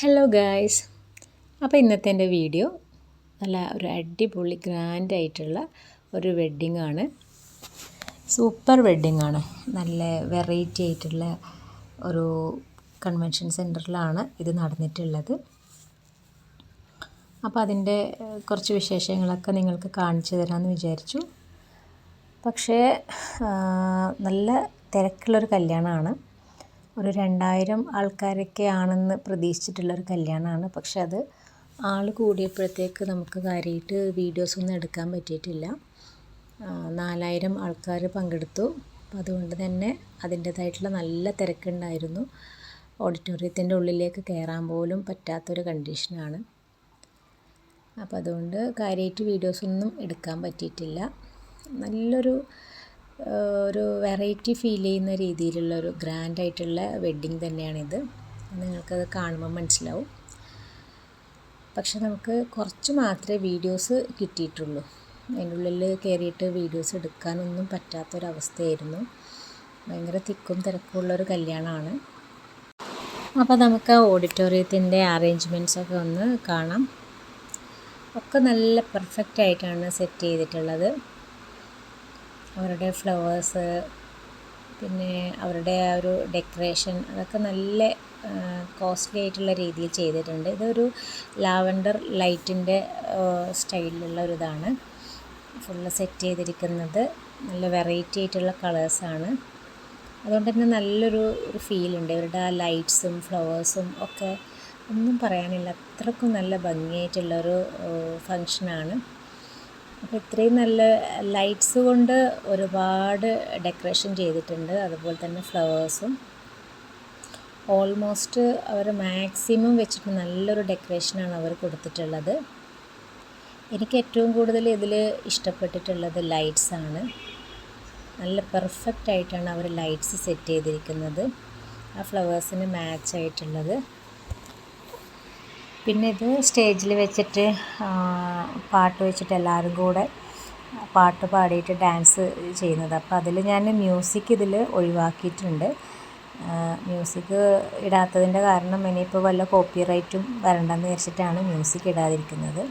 Hello guys അപ്പോൾ ഇന്നത്തെ എന്റെ വീഡിയോ നല്ല ഒരു അടിപൊളി ഗ്രാൻഡ് ആയിട്ടുള്ള ഒരു വെഡ്ഡിംഗ് ആണ്. സൂപ്പർ വെഡ്ഡിംഗ് ആണ്. നല്ല വെറൈറ്റി ആയിട്ടുള്ള ഒരു കൺവെൻഷൻ സെന്ററിലാണ് ഇത് നടന്നിട്ടുള്ളത്. അപ്പോൾ അതിന്റെ കുറച്ച് വിശേഷങ്ങളൊക്കെ നിങ്ങൾക്ക് കാണിച്ചു തരാമെന്ന് വിചാരിച്ചു. പക്ഷേ നല്ല തിരക്കുള്ളൊരു കല്യാണമാണ്. ഒരു രണ്ടായിരം ആൾക്കാരൊക്കെ ആണെന്ന് പ്രതീക്ഷിച്ചിട്ടുള്ളൊരു കല്യാണമാണ്. പക്ഷെ അത് ആൾ കൂടിയപ്പോഴത്തേക്ക് നമുക്ക് കാര്യമായിട്ട് വീഡിയോസൊന്നും എടുക്കാൻ പറ്റിയിട്ടില്ല. നാലായിരം ആൾക്കാർ പങ്കെടുത്തു. അപ്പോൾ അതുകൊണ്ട് തന്നെ അതിന്റേതായിട്ടുള്ള നല്ല തിരക്കുണ്ടായിരുന്നു. ഓഡിറ്റോറിയത്തിന്റെ ഉള്ളിലേക്ക് കയറാൻ പോലും പറ്റാത്തൊരു കണ്ടീഷനാണ്. അപ്പോൾ അതുകൊണ്ട് കാര്യമായിട്ട് വീഡിയോസൊന്നും എടുക്കാൻ പറ്റിയിട്ടില്ല. നല്ലൊരു ഒരു വെറൈറ്റി ഫീൽ ചെയ്യുന്ന രീതിയിലുള്ള ഒരു ഗ്രാൻഡ് ആയിട്ടുള്ള വെഡ്ഡിങ് തന്നെയാണിത്. നിങ്ങൾക്കത് കാണുമ്പോൾ മനസ്സിലാവും. പക്ഷെ നമുക്ക് കുറച്ച് മാത്രമേ വീഡിയോസ് കിട്ടിയിട്ടുള്ളൂ. അതിന്റെ ഉള്ളിൽ കയറിയിട്ട് വീഡിയോസ് എടുക്കാനൊന്നും പറ്റാത്തൊരവസ്ഥയായിരുന്നു. ഭയങ്കര തിക്കും തിരക്കുള്ളൊരു കല്യാണമാണ്. അപ്പോൾ നമുക്ക് ഓഡിറ്റോറിയത്തിന്റെ അറേഞ്ച്മെന്റ്സൊക്കെ ഒന്ന് കാണാം. ഒക്കെ നല്ല പെർഫെക്റ്റ് ആയിട്ടാണ് സെറ്റ് ചെയ്തിട്ടുള്ളത്. അവരുടെ ഫ്ലവേഴ്സ് പിന്നെ അവരുടെ ആ ഒരു ഡെക്കറേഷൻ അതൊക്കെ നല്ല കോസ്റ്റ്ലി ആയിട്ടുള്ള രീതിയിൽ ചെയ്തിട്ടുണ്ട്. ഇതൊരു ലാവൻഡർ ലൈറ്റിന്റെ സ്റ്റൈലിലുള്ള ഒരു ഇതാണ്. ഫുള്ള് സെറ്റ് ചെയ്തിരിക്കുന്നത്. നല്ല വെറൈറ്റി ആയിട്ടുള്ള കളേഴ്സാണ് അതുകൊണ്ട് തന്നെ നല്ലൊരു ഒരു ഫീലുണ്ട് ഇവരുടെ ആ ലൈറ്റ്സും ഫ്ലവേഴ്സും ഒക്കെ ഒന്നും പറയാനില്ല. അത്രക്കും നല്ല ഭംഗിയായിട്ടുള്ളൊരു ഫങ്ഷനാണ് അപ്പോൾ ഇത്രയും നല്ല ലൈറ്റ്സ് കൊണ്ട് ഒരുപാട് ഡെക്കറേഷൻ ചെയ്തിട്ടുണ്ട്. അതുപോലെ തന്നെ ഫ്ലവേഴ്സും ഓൾമോസ്റ്റ് അവർ മാക്സിമം വെച്ചിട്ട് നല്ലൊരു ഡെക്കറേഷനാണ് അവർ കൊടുത്തിട്ടുള്ളത്. എനിക്ക് ഏറ്റവും കൂടുതൽ ഇതിൽ ഇഷ്ടപ്പെട്ടിട്ടുള്ളത് ലൈറ്റ്സ് ആണ്. നല്ല പെർഫെക്റ്റ് ആയിട്ടാണ് അവർ ലൈറ്റ്സ് സെറ്റ് ചെയ്തിരിക്കുന്നത്. ആ ഫ്ലവേഴ്സിന് മാച്ച് ആയിട്ടുള്ളത്. പിന്നെ ഇത് സ്റ്റേജിൽ വെച്ചിട്ട് പാട്ട് വെച്ചിട്ട് എല്ലാവരും കൂടെ പാട്ട് പാടിയിട്ട് ഡാൻസ് ചെയ്യുന്നത്. അപ്പോൾ അതിൽ ഞാൻ മ്യൂസിക് ഇതിൽ ഒഴിവാക്കിയിട്ടുണ്ട്. മ്യൂസിക് ഇടാത്തതിന്റെ കാരണം ഇനിയിപ്പോൾ വല്ല കോപ്പിറൈറ്റും വരണ്ടെന്ന് വെച്ചിട്ടാണ് മ്യൂസിക് ഇടാതിരിക്കുന്നത്.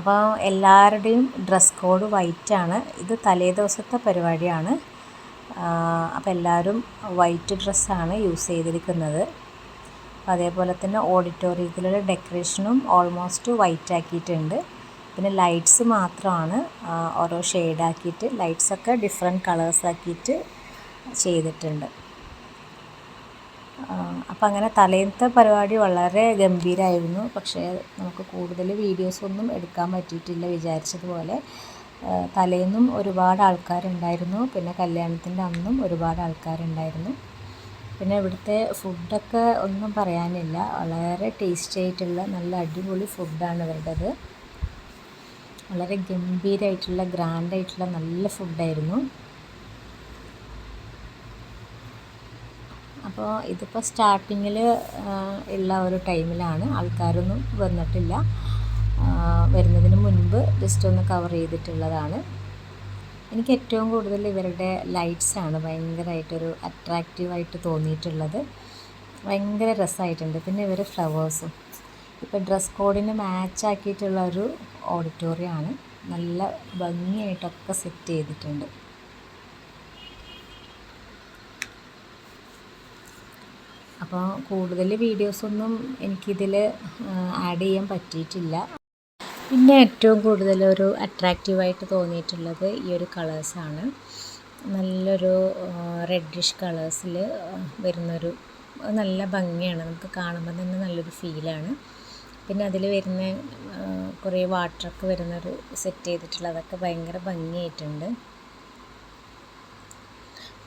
അപ്പോൾ എല്ലാവരുടെയും ഡ്രസ് കോഡ് വൈറ്റാണ്. ഇത് തലേ ദിവസത്തെ പരിപാടിയാണ്. അപ്പോൾ എല്ലാവരും വൈറ്റ് ഡ്രസ്സാണ് യൂസ് ചെയ്തിരിക്കുന്നത്. അതേപോലെ തന്നെ ഓഡിറ്റോറിയത്തിലുള്ള ഡെക്കറേഷനും ഓൾമോസ്റ്റ് വൈറ്റ് ആക്കിയിട്ടുണ്ട് പിന്നെ ലൈറ്റ്സ് മാത്രമാണ് ഓരോ ഷെയ്ഡാക്കിയിട്ട് ലൈറ്റ്സൊക്കെ ഡിഫറെന്റ് കളേഴ്സ് ആക്കിയിട്ട് ചെയ്തിട്ടുണ്ട് അപ്പം അങ്ങനെ തലേന്നത്തെ പരിപാടി വളരെ ഗംഭീരമായിരുന്നു പക്ഷേ നമുക്ക് കൂടുതൽ വീഡിയോസ് ഒന്നും എടുക്കാൻ പറ്റിയിട്ടില്ല വിചാരിച്ചതുപോലെ. തലേന്നും ഒരുപാട് ആൾക്കാരുണ്ടായിരുന്നു. പിന്നെ കല്യാണത്തിന്റെ അന്നും ഒരുപാട് ആൾക്കാരുണ്ടായിരുന്നു. പിന്നെ ഇവിടുത്തെ ഫുഡൊക്കെ ഒന്നും പറയാനില്ല. വളരെ ടേസ്റ്റി ആയിട്ടുള്ള നല്ല അടിപൊളി ഫുഡാണ് ഇവരുടേത്. വളരെ ഗംഭീരമായിട്ടുള്ള ഗ്രാൻഡ് ആയിട്ടുള്ള നല്ല ഫുഡായിരുന്നു. അപ്പോൾ ഇതിപ്പോൾ സ്റ്റാർട്ടിങ്ങിൽ ഉള്ള ഒരു ടൈമിലാണ്. ആൾക്കാരൊന്നും വന്നിട്ടില്ല. വരുന്നതിന് മുൻപ് ജസ്റ്റ് ഒന്ന് കവർ ചെയ്തിട്ടുള്ളതാണ്. എനിക്ക് ഏറ്റവും കൂടുതൽ ഇവരുടെ ലൈറ്റ്സാണ് ഭയങ്കരമായിട്ടൊരു അട്രാക്റ്റീവായിട്ട് തോന്നിയിട്ടുള്ളത്. ഭയങ്കര രസമായിട്ടുണ്ട് പിന്നെ ഇവർ ഫ്ലവേഴ്സും. ഇപ്പോൾ ഡ്രസ് കോഡിന് മാച്ച് ആക്കിയിട്ടുള്ള ഒരു ഓഡിറ്റോറിയമാണ് നല്ല ഭംഗിയായിട്ടൊക്കെ സെറ്റ് ചെയ്തിട്ടുണ്ട്. അപ്പോൾ കൂടുതൽ വീഡിയോസൊന്നും എനിക്കിതിൽ ആഡ് ചെയ്യാൻ പറ്റിയിട്ടില്ല. പിന്നെ ഏറ്റവും കൂടുതൽ ഒരു അട്രാക്റ്റീവായിട്ട് തോന്നിയിട്ടുള്ളത് ഈ ഒരു കളേഴ്സാണ് നല്ലൊരു റെഡിഷ് കളേഴ്സിൽ വരുന്നൊരു നല്ല ഭംഗിയാണ്. നമുക്ക് കാണുമ്പോൾ തന്നെ നല്ലൊരു ഫീലാണ് പിന്നെ അതിൽ വരുന്ന കുറേ വാട്ടറൊക്കെ വരുന്നൊരു സെറ്റ് ചെയ്തിട്ടുള്ള അതൊക്കെ ഭയങ്കര ഭംഗിയായിട്ടുണ്ട്.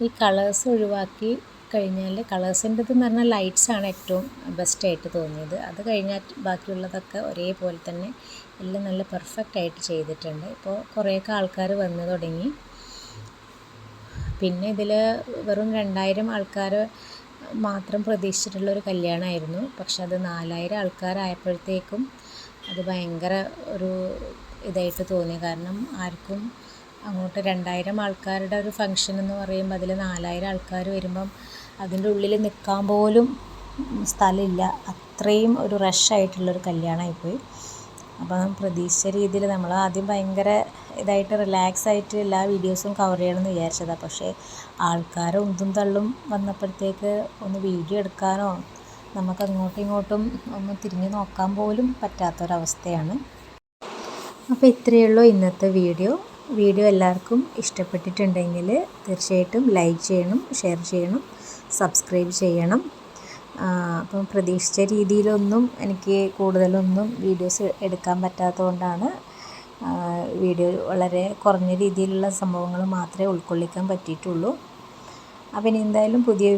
ഈ കളേഴ്സ് ഒഴിവാക്കി കഴിഞ്ഞാൽ കളേഴ്സിന്റെത് എന്ന് പറഞ്ഞാൽ ലൈറ്റ്സ് ആണ് ഏറ്റവും ബെസ്റ്റായിട്ട് തോന്നിയത്. അത് കഴിഞ്ഞാൽ ബാക്കിയുള്ളതൊക്കെ ഒരേപോലെ തന്നെ എല്ലാം നല്ല പെർഫെക്റ്റ് ആയിട്ട് ചെയ്തിട്ടുണ്ട്. ഇപ്പോൾ കുറേയൊക്കെ ആൾക്കാർ വന്നു തുടങ്ങി. പിന്നെ ഇതിൽ വെറും രണ്ടായിരം ആൾക്കാർ മാത്രം പ്രതീക്ഷിച്ചിട്ടുള്ള ഒരു കല്യാണമായിരുന്നു പക്ഷെ അത് നാലായിരം ആൾക്കാരായപ്പോഴത്തേക്കും അത് ഭയങ്കര ഒരു ഇതായിട്ട് തോന്നി കാരണം ആർക്കും അങ്ങോട്ട് രണ്ടായിരം ആൾക്കാരുടെ ഒരു ഫങ്ഷൻ എന്ന് പറയുമ്പോൾ അതിൽ നാലായിരം ആൾക്കാർ വരുമ്പം അതിന്റെ ഉള്ളിൽ നിൽക്കാൻ പോലും സ്ഥലമില്ല. അത്രയും ഒരു റഷായിട്ടുള്ളൊരു കല്യാണമായിപ്പോയി. അപ്പം പ്രതീക്ഷിച്ച രീതിയിൽ നമ്മൾ ആദ്യം ഭയങ്കര ഇതായിട്ട് റിലാക്സ് ആയിട്ട് എല്ലാ വീഡിയോസും കവർ ചെയ്യണമെന്ന് വിചാരിച്ചതാണ് പക്ഷേ ആൾക്കാർ ഉന്തും തള്ളും വന്നപ്പോഴത്തേക്ക് ഒന്ന് വീഡിയോ എടുക്കാനോ നമുക്ക് അങ്ങോട്ടും ഇങ്ങോട്ടും ഒന്ന് തിരിഞ്ഞു നോക്കാൻ പോലും പറ്റാത്തൊരവസ്ഥയാണ്. അപ്പോൾ ഇത്രയേ ഉള്ളൂ ഇന്നത്തെ വീഡിയോ വീഡിയോ എല്ലാവർക്കും ഇഷ്ടപ്പെട്ടിട്ടുണ്ടെങ്കിൽ തീർച്ചയായിട്ടും ലൈക്ക് ചെയ്യണം ഷെയർ ചെയ്യണം സബ്സ്ക്രൈബ് ചെയ്യണം. അപ്പം പ്രതീക്ഷിച്ച രീതിയിലൊന്നും എനിക്ക് കൂടുതലൊന്നും വീഡിയോസ് എടുക്കാൻ പറ്റാത്തതുകൊണ്ടാണ് വീഡിയോ വളരെ കുറഞ്ഞ രീതിയിലുള്ള സംഭവങ്ങൾ മാത്രമേ ഉൾക്കൊള്ളിക്കാൻ പറ്റിയിട്ടുള്ളൂ. അപ്പം ഇനി എന്തായാലും പുതിയ